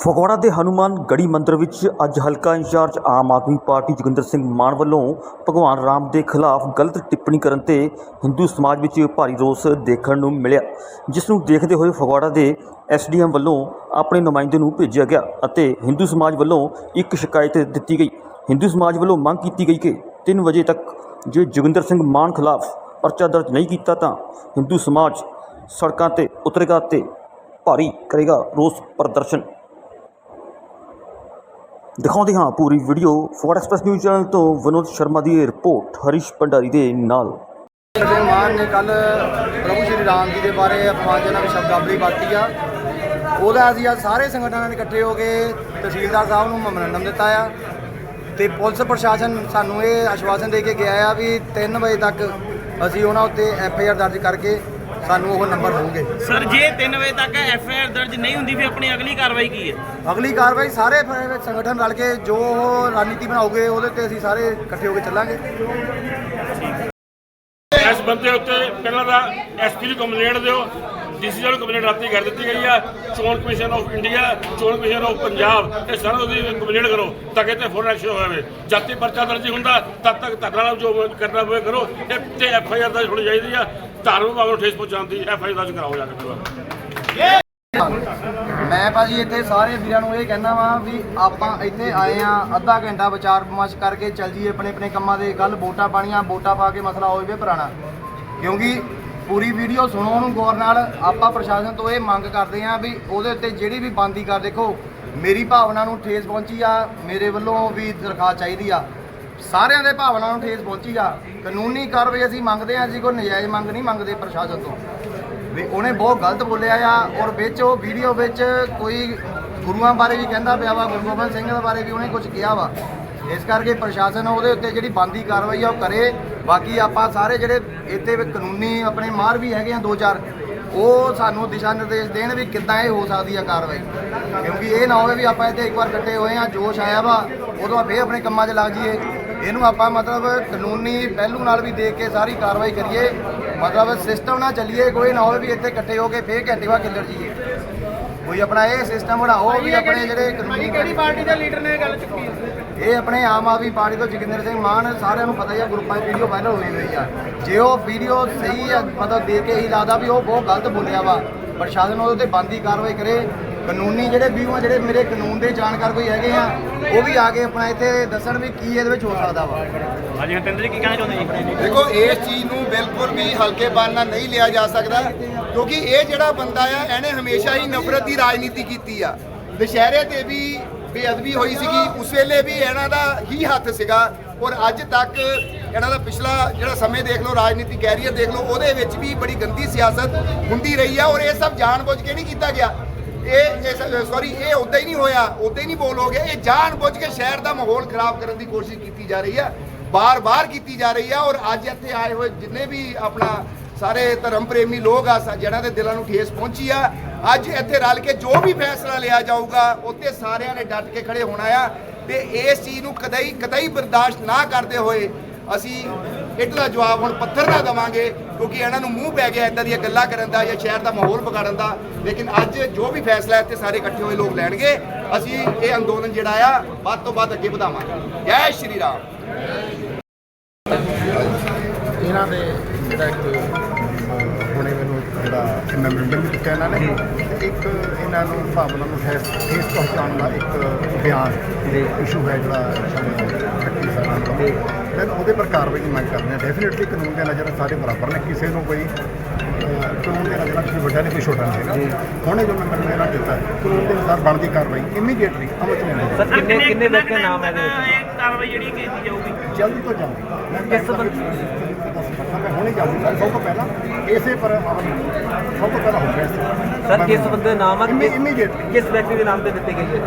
ਫਗਵਾੜਾ ਦੇ ਹਨੂਮਾਨ ਗੜੀ ਮੰਦਿਰ ਵਿੱਚ ਅੱਜ ਹਲਕਾ ਇੰਚਾਰਜ ਆਮ ਆਦਮੀ ਪਾਰਟੀ ਜੋਗਿੰਦਰ ਸਿੰਘ ਮਾਨ ਵੱਲੋਂ ਭਗਵਾਨ ਰਾਮ ਦੇ ਖਿਲਾਫ ਗਲਤ ਟਿੱਪਣੀ ਕਰਨ ਤੇ ਹਿੰਦੂ ਸਮਾਜ ਵਿੱਚ ਭਾਰੀ ਰੋਸ ਦੇਖਣ ਨੂੰ ਮਿਲਿਆ, ਜਿਸ ਨੂੰ ਦੇਖਦੇ ਹੋਏ ਫਗਵਾੜਾ ਦੇ ਐਸਡੀਐਮ ਵੱਲੋਂ ਆਪਣੇ ਨੁਮਾਇੰਦੇ ਨੂੰ ਭੇਜਿਆ ਗਿਆ ਅਤੇ ਹਿੰਦੂ ਸਮਾਜ ਵੱਲੋਂ ਇੱਕ ਸ਼ਿਕਾਇਤ ਦਿੱਤੀ ਗਈ। ਹਿੰਦੂ ਸਮਾਜ ਵੱਲੋਂ ਮੰਗ ਕੀਤੀ ਗਈ ਕਿ 3 ਵਜੇ ਤੱਕ ਜੇ ਜੋਗਿੰਦਰ ਸਿੰਘ ਮਾਨ ਖਿਲਾਫ ਪਰਚਾ ਦਰਜ ਨਹੀਂ ਕੀਤਾ ਤਾਂ ਹਿੰਦੂ ਸਮਾਜ ਸੜਕਾਂ ਤੇ ਉਤਰੇਗਾ ਤੇ ਭਾਰੀ ਕਰੇਗਾ ਰੋਸ ਪ੍ਰਦਰਸ਼ਨ। ਦਿਖਾਉਂਦੇ ਹਾਂ ਪੂਰੀ video Four Express News channel ਤੋਂ ਵਿਨੋਦ ਸ਼ਰਮਾ ਦੀ ਰਿਪੋਰਟ, ਹਰੀਸ਼ ਭੰਡਾਰੀ ਦੇ ਨਾਲ। ਸਿੰਘ ਮਾਨ ਨੇ ਕੱਲ ਪ੍ਰਭੂ ਸ਼੍ਰੀ ਰਾਮ ਜੀ ਦੇ ਬਾਰੇ ਅਪਮਾਨਜਨਕ ਸ਼ਬਦਾਵਲੀ ਵਰਤੀ ਆ। ਉਹਦਾ ਅਸੀਂ ਅੱਜ ਸਾਰੇ ਸੰਗਠਨਾਂ ਨੇ ਇਕੱਠੇ ਹੋ ਕੇ ਤਹਿਸੀਲਦਾਰ ਸਾਹਿਬ ਨੂੰ ਮੈਮੋਰੰਡਮ ਦਿੱਤਾ ਆ। ਤੇ ਪੁਲਿਸ ਪ੍ਰਸ਼ਾਸਨ ਸਾਨੂੰ ਇਹ ਆਸ਼ਵਾਸਨ ਦੇ ਕੇ ਗਿਆ ਆ ਵੀ 3 ਵਜੇ ਤੱਕ ਅਸੀਂ ਉਹਨਾਂ ਉੱਤੇ ਐਫ ਆਈ ਆਰ ਦਰਜ ਕਰਕੇ ਸਾਨੂੰ ਉਹ ਨੰਬਰ ਹੋਣਗੇ। ਸਰ ਜੇ 3 ਵਜੇ ਤੱਕ ਐਫ ਆਈ ਆਰ ਦਰਜ ਨਹੀਂ ਹੁੰਦੀ ਫਿਰ ਆਪਣੀ ਅਗਲੀ ਕਾਰਵਾਈ ਕੀ ਹੈ? ਅਗਲੀ ਕਾਰਵਾਈ ਸਾਰੇ ਫਿਰ ਸੰਗਠਨ ਰਲ ਕੇ ਜੋ ਉਹ ਰਣਨੀਤੀ ਬਣਾਉਗੇ ਉਹਦੇ ਤੇ ਅਸੀਂ ਸਾਰੇ ਇਕੱਠੇ ਹੋ ਕੇ ਚੱਲਾਂਗੇ। ਇਸ ਬੰਦੇ ਉੱਤੇ ਪਹਿਲਾਂ ਤਾਂ ਐਸਪੀ ਨੂੰ ਕੰਪਲੇਂਟ ਦਿਓ। ਡੀਸੀ ਨੂੰ ਕੰਪਲੇਂਟ ਰਾਤੀ ਕਰ ਦਿੱਤੀ ਗਈ ਆ। ਚੋਣ ਕਮਿਸ਼ਨ ਆਫ ਇੰਡੀਆ ਚੋਣ ਕਮਿਸ਼ਨ ਆਫ ਪੰਜਾਬ ਇਹ ਸਾਰਾ ਉਹਦੀ ਕੰਪਲੇਂਟ ਕਰੋ ਤਾਂ ਕਿ ਤੇ ਫੋਰਨ ਐਕਸ਼ਨ ਹੋਵੇ ਜਦ ਤੱਕ ਪਰਚਾ ਦਰਜ ਹੁੰਦਾ ਤਦ ਤੱਕ ਧਰਨਾ ਜੋ ਕਰਨਾ ਹੋਵੇ ਕਰੋ। ਇਹ ਤੇ ਐਫ ਆਈ ਆਰ ਦਰਜ ਹੋਣੀ ਚਾਹੀਦੀ ਆ। ਧਾਰਮਿਕ ਭਾਵਨਾ ਨੂੰ ਠੇਸ ਪਹੁੰਚਾਉਣ ਐਫ ਆਈ ਦਰਜ ਕਰਾਓ ਜਾ ਕੇ ਪਹਿਲਾਂ। ਮੈਂ ਭਾਜੀ ਇੱਥੇ ਸਾਰੇ ਵੀਰਾਂ ਨੂੰ ਇਹ ਕਹਿਣਾ ਵਾਂ ਵੀ ਆਪਾਂ ਇੱਥੇ ਆਏ ਆ, ਅੱਧਾ ਘੰਟਾ ਵਿਚਾਰ ਵਿਮਰਸ਼ ਕਰਕੇ ਚੱਲ ਜੀਏ ਆਪਣੇ ਆਪਣੇ ਕੰਮਾਂ ਦੇ ਕੱਲ ਵੋਟਾਂ ਪਾਣੀਆਂ, ਵੋਟਾਂ ਪਾ ਕੇ ਮਸਲਾ ਹੋ ਹੋਵੇ ਪੁਰਾਣਾ। ਕਿਉਂਕਿ ਪੂਰੀ ਵੀਡੀਓ ਸੁਣੋ ਉਹਨੂੰ ਗੌਰ ਨਾਲ, ਆਪਾਂ ਪ੍ਰਸ਼ਾਸਨ ਤੋਂ ਇਹ ਮੰਗ ਕਰਦੇ ਆ ਵੀ ਉਹਦੇ ਉੱਤੇ ਜਿਹੜੀ ਵੀ ਬੰਦੀ ਕਰ ਦੇਖੋ, ਮੇਰੀ ਭਾਵਨਾ ਨੂੰ ਠੇਸ ਪਹੁੰਚੀ ਆ, ਮੇਰੇ ਵੱਲੋਂ ਵੀ ਦਰਖਾਸਤ ਚਾਹੀਦੀ ਆ। ਸਾਰਿਆਂ ਦੇ ਭਾਵਨਾ ਨੂੰ ਠੇਸ ਪਹੁੰਚੀ ਆ। ਕਾਨੂੰਨੀ ਕਾਰਵਾਈ ਅਸੀਂ ਮੰਗਦੇ ਆ ਅਸੀਂ ਕੋਈ ਨਜਾਇਜ਼ ਮੰਗ ਨਹੀਂ ਮੰਗਦੇ ਪ੍ਰਸ਼ਾਸਨ ਤੋਂ। ਵੀ ਉਹਨੇ ਬਹੁਤ ਗਲਤ ਬੋਲਿਆ ਆ ਔਰ ਵਿੱਚ ਉਹ ਵੀਡੀਓ ਵਿੱਚ ਕੋਈ ਗੁਰੂਆਂ ਬਾਰੇ ਵੀ ਕਹਿੰਦਾ ਪਿਆ ਵਾ ਗੁਰੂ ਗੋਬਿੰਦ ਸਿੰਘ ਦੇ ਬਾਰੇ ਵੀ ਉਹਨੇ ਕੁਝ ਕਿਹਾ ਵਾ। ਇਸ ਕਰਕੇ ਪ੍ਰਸ਼ਾਸਨ ਉਹਦੇ ਉੱਤੇ ਜਿਹੜੀ ਬੰਦੀ ਕਾਰਵਾਈ ਆ ਉਹ ਕਰੇ। ਬਾਕੀ ਆਪਾਂ ਸਾਰੇ ਜਿਹੜੇ ਇੱਥੇ ਕਾਨੂੰਨੀ ਆਪਣੇ ਮਾਰ ਵੀ ਹੈਗੇ ਆ ਦੋ ਚਾਰ, ਉਹ ਸਾਨੂੰ ਦਿਸ਼ਾ ਨਿਰਦੇਸ਼ ਦੇਣ ਵੀ ਕਿੱਦਾਂ ਇਹ ਹੋ ਸਕਦੀ ਆ ਕਾਰਵਾਈ। ਕਿਉਂਕਿ ਇਹ ਨਾ ਹੋਵੇ ਵੀ ਆਪਾਂ ਇੱਥੇ ਇੱਕ ਵਾਰ ਇਕੱਠੇ ਹੋਏ ਆ, ਜੋਸ਼ ਆਇਆ ਵਾ, ਉਦੋਂ ਫੇਰ ਆਪਣੇ ਕੰਮਾਂ 'ਚ ਲੱਗ ਜਾਈਏ। ਇਹਨੂੰ ਆਪਾਂ ਮਤਲਬ ਕਾਨੂੰਨੀ ਪਹਿਲੂ ਨਾਲ ਵੀ ਦੇਖ ਕੇ ਸਾਰੀ ਕਾਰਵਾਈ ਕਰੀਏ। ਮਤਲਬ ਸਿਸਟਮ ਨਾਲ ਚੱਲੀਏ ਕੋਈ ਨਾ ਹੋਵੇ ਵੀ ਇੱਥੇ ਇਕੱਠੇ ਹੋ ਕੇ ਫੇਰ ਘੰਟੇ ਬਾਅਦ ਕਿੱਲਰ ਜਾਈਏ ਕੋਈ ਆਪਣਾ ਇਹ ਸਿਸਟਮ ਬਣਾਓ ਵੀ ਆਪਣੇ ਜਿਹੜੇ ਕਾਨੂੰਨੀ ਕਿਹੜੀ ਪਾਰਟੀ ਦੇ ਲੀਡਰ ਨੇ ਗੱਲ ਚੁੱਕੀ ਇਹ ਆਪਣੇ ਆਮ ਆਦਮੀ ਪਾਰਟੀ ਤੋਂ ਜੋਗਿੰਦਰ ਸਿੰਘ ਮਾਨ ਸਾਰਿਆਂ ਨੂੰ ਪਤਾ ਹੀ ਆ ਗਰੁੱਪਾਂ 'ਚ ਵੀਡੀਓ ਵਾਇਰਲ ਹੋਈ ਹੋਈ ਆ। ਜੇ ਉਹ ਵੀਡੀਓ ਸਹੀ ਆ ਮਤਲਬ ਦੇਖ ਕੇ ਹੀ ਲੱਗਦਾ ਵੀ ਉਹ ਬਹੁਤ ਗਲਤ ਬੋਲਿਆ ਵਾ। ਪ੍ਰਸ਼ਾਸਨ ਉਹਦੇ ਤੇ ਬੰਦੀ ਕਾਰਵਾਈ ਕਰੇ ਕਾਨੂੰਨੀ ਜਿਹੜੇ ਵੀਊ ਆ ਜਿਹੜੇ ਮੇਰੇ ਕਾਨੂੰਨ ਦੇ ਜਾਣਕਾਰ ਕੋਈ ਹੈਗੇ ਆ ਉਹ ਵੀ ਆ ਕੇ ਆਪਣਾ ਇੱਥੇ ਦੱਸਣ ਵੀ ਕੀ ਇਹਦੇ ਵਿੱਚ ਹੋ ਸਕਦਾ ਵਾ। ਹਾਂਜੀ ਹਰਤਿੰਦਰ ਜੀ ਕੀ ਕਹਿਣਾ ਚਾਹੁੰਦੇ ਜੀ? ਦੇਖੋ ਇਸ ਚੀਜ਼ ਨੂੰ ਬਿਲਕੁਲ ਵੀ ਹਲਕੇ ਨਾਲ ਨਹੀਂ ਲਿਆ ਜਾ ਸਕਦਾ ਕਿਉਂਕਿ ਇਹ ਜਿਹੜਾ ਬੰਦਾ ਆ ਇਹਨੇ ਹਮੇਸ਼ਾ ਹੀ ਨਫ਼ਰਤ ਦੀ ਰਾਜਨੀਤੀ ਕੀਤੀ ਆ। ਦੁਸ਼ਹਿਰੇ ਤੇ ਵੀ ਬੇਅਦਬੀ ਹੋਈ ਸੀਗੀ ਉਸ ਵੇਲੇ ਵੀ ਇਹਨਾਂ ਦਾ ਹੀ ਹੱਥ ਸੀਗਾ ਔਰ ਅੱਜ ਤੱਕ ਇਹਨਾਂ ਦਾ ਪਿਛਲਾ ਜਿਹੜਾ ਸਮੇਂ ਦੇਖ ਲਓ ਰਾਜਨੀਤੀ ਕੈਰੀਅਰ ਦੇਖ ਲਓ ਉਹਦੇ ਵਿੱਚ ਵੀ ਬੜੀ ਗੰਦੀ ਸਿਆਸਤ ਹੁੰਦੀ ਰਹੀ ਆ ਔਰ ਇਹ ਸਭ ਜਾਣਬੁੱਝ ਕੇ ਨਹੀਂ ਕੀਤਾ ਗਿਆ। ਇਹ ਸੌਰੀ ਇਹ ਉਦਾਂ ਹੀ ਨਹੀਂ ਹੋਇਆ ਉਦਾਂ ਹੀ ਨਹੀਂ ਬੋਲ ਹੋ ਗਿਆ। ਇਹ ਜਾਣਬੁੱਝ ਕੇ ਸ਼ਹਿਰ ਦਾ ਮਾਹੌਲ ਖਰਾਬ ਕਰਨ ਦੀ ਕੋਸ਼ਿਸ਼ ਕੀਤੀ ਜਾ ਰਹੀ ਹੈ ਬਾਰ-ਬਾਰ ਕੀਤੀ ਜਾ ਰਹੀ ਹੈ ਔਰ ਅੱਜ ਇੱਥੇ ਆਏ ਹੋਏ ਜਿੰਨੇ ਵੀ ਆਪਣਾ ਸਾਰੇ ਧਰਮ ਪ੍ਰੇਮੀ ਲੋਕ ਆ ਜਿਹਨਾਂ ਦੇ ਦਿਲਾਂ ਨੂੰ ਠੇਸ ਪਹੁੰਚੀ ਆ, ਅੱਜ ਇੱਥੇ ਰਲ ਕੇ ਜੋ ਵੀ ਫੈਸਲਾ ਲਿਆ ਜਾਊਗਾ ਉੱਤੇ ਸਾਰਿਆਂ ਨੇ ਡਟ ਕੇ ਖੜੇ ਹੋਣਾ ਆ, ਤੇ ਇਸ ਚੀਜ਼ ਨੂੰ ਕਦਈ ਕਦਈ ਬਰਦਾਸ਼ਤ ਨਾ ਕਰਦੇ ਹੋਏ ਅਸੀਂ ਇੱਟ ਦਾ ਜਵਾਬ ਹੁਣ ਪੱਥਰ ਦਾ ਦਵਾਂਗੇ, ਕਿਉਂਕਿ ਇਹਨਾਂ ਨੂੰ ਮੂੰਹ ਪੈ ਗਿਆ ਇਦਾਂ ਦੀਆਂ ਗੱਲਾਂ ਕਰਨ ਦਾ ਜਾਂ ਸ਼ਹਿਰ ਦਾ ਮਾਹੌਲ ਵਿਗਾੜਨ ਦਾ। ਲੇਕਿਨ ਅੱਜ ਜੋ ਵੀ ਫੈਸਲਾ ਇੱਥੇ ਸਾਰੇ ਇਕੱਠੇ ਹੋਏ ਲੋਕ ਲੈਣਗੇ। ਅਸੀਂ ਇਹ ਅੰਦੋਲਨ ਜਿਹੜਾ ਆ, ਵੱਧ ਤੋਂ ਵੱਧ ਅੱਗੇ ਵਧਾਵਾਂਗੇ। ਜੈ ਸ਼੍ਰੀ ਰਾਮ। ਇਹਨਾਂ ਦੇ ਜਿਹੜਾ ਇੱਕ ਮੈਮੋਰੰਡਮ ਵੀ ਦਿੱਤਾ ਇਹਨਾਂ ਨੇ? ਤੇ ਇੱਕ ਇਹਨਾਂ ਨੂੰ ਭਾਵਨਾ ਨੂੰ ਠੇਸ ਠੇਸ ਪਹੁੰਚਾਉਣ ਦਾ ਇੱਕ ਬਿਆਨ ਦੇ ਇਸ਼ੂ ਹੈ ਜਿਹੜਾ ਖੱਟੀ ਸਾਹਿਬ ਦਾ ਮੈਂ ਉਹਦੇ ਪਰ ਕਾਰਵਾਈ ਦੀ ਮੰਗ ਕਰਦੇ ਹਾਂ। ਡੈਫੀਨਿਟਲੀ ਕਾਨੂੰਨ ਦੇ ਨਜ਼ਰ ਸਾਰੇ ਬਰਾਬਰ ਨੇ। ਕਿਸੇ ਨੂੰ ਕੋਈ ਕਾਨੂੰਨ ਦੇ ਨਜ਼ਰ ਕਿਸੇ ਵੱਡਾ ਨਹੀਂ ਕੋਈ ਛੋਟਾ ਨਹੀਂ ਹੈਗਾ। ਹੁਣੇ ਜੋ ਮੈਂ ਮੈਨੂੰ ਇਹਨਾਂ ਹੈ, ਕਾਨੂੰਨ ਦੇ ਅਨੁਸਾਰ ਬਣਦੀ ਕਾਰਵਾਈ ਇਮੀਡੀਏਟਲੀ ਅਮਲ ਚ ਲੈਣੀ ਸਰ ਕਿੰਨੇ ਕਿੰਨੇ ਵਿਅਕਤੀ ਦੇ ਨਾਮ ਹੈ ਇਹਦੇ ਵਿੱਚ? ਕਾਰਵਾਈ ਜਿਹੜੀ ਕੀਤੀ ਜਾਊਗੀ? ਜਲਦੀ ਤੋਂ ਜਲਦੀ। ਮੈਂ ਕਿਸ ਸੰਬੰਧ ਮੈਂ ਹੁਣੇ ਜਲਦੀ ਕਰ ਸਭ ਤੋਂ ਪਹਿਲਾਂ ਇਸੇ ਪਰ ਅਮਲ ਸਭ ਤੋਂ ਪਹਿਲਾਂ ਹੋ ਗਿਆ ਸਰ ਕਿਸ ਬੰਦੇ ਦਾ ਨਾਮ ਆ ਕਿਸ ਵਿਅਕਤੀ ਦੇ ਨਾਮ ਤੇ ਦਿੱਤੇ ਗਏ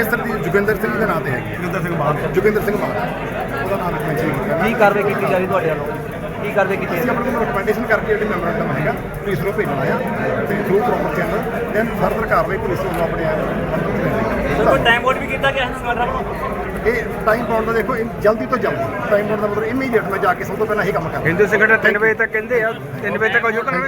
ਇਸ ਤਰ੍ਹਾਂ ਦੀ ਜੋਗਿੰਦਰ ਸਿੰਘ ਦੇ ਨਾਂ ਤੇ ਹੈਗੀ ਜੋਗਿੰਦਰ ਸਿੰਘ ਮਾਨ ਜੋਗਿੰਦਰ ਸਿੰਘ ਮਾਨ ਉਹਦਾ ਨਾਮ ਮੈਂਸ਼ਨ ਕੀਤਾ। ਕੀ ਕਾਰਵਾਈ ਕੀਤੀ ਜਾ ਰਹੀ ਤੁਹਾਡੇ ਵੱਲੋਂ? ਕੀ ਕਾਰਵਾਈ ਕੀਤੀ ਅਸੀਂ ਆਪਣੇ ਕੋਲ ਰਿਕਮੈਂਡੇਸ਼ਨ ਕਰਕੇ ਜਿਹੜੀ ਮੈਮੋਰੰਡਮ ਹੈਗਾ ਪੁਲਿਸ ਨੂੰ ਭੇਜਣਾ ਆ। ਤੇ through proper channel then further ਕਾਰਵਾਈ ਪੁਲਿਸ ਨੂੰ ਆਪਣੇ ਸਰ ਕੋਈ ਟਾਈਮ ਆਊਟ ਵੀ ਕੀਤਾ ਗਿਆ ਸੰਗਠਨ ਵੱਲੋਂ ਇਹ ਟਾਈਮ ਬਾਉਂਡ ਦਾ ਦੇਖੋ ਇਹ ਜਲਦੀ ਤੋਂ ਜਲਦੀ ਟਾਈਮ ਬਾਉਂਡ ਦਾ ਮਤਲਬ ਇਮੀਡੀਏਟ ਮੈਂ ਜਾ ਕੇ ਸਭ ਤੋਂ ਪਹਿਲਾਂ ਇਹ ਕੰਮ ਕਰਾਂ। ਹਿੰਦੂ ਸੰਗਠਨ 3 ਵਜੇ ਤੱਕ ਕਹਿੰਦੇ ਆ 3 ਵਜੇ ਤੱਕ ਹੋ ਜਾਊਗਾ ਨਾ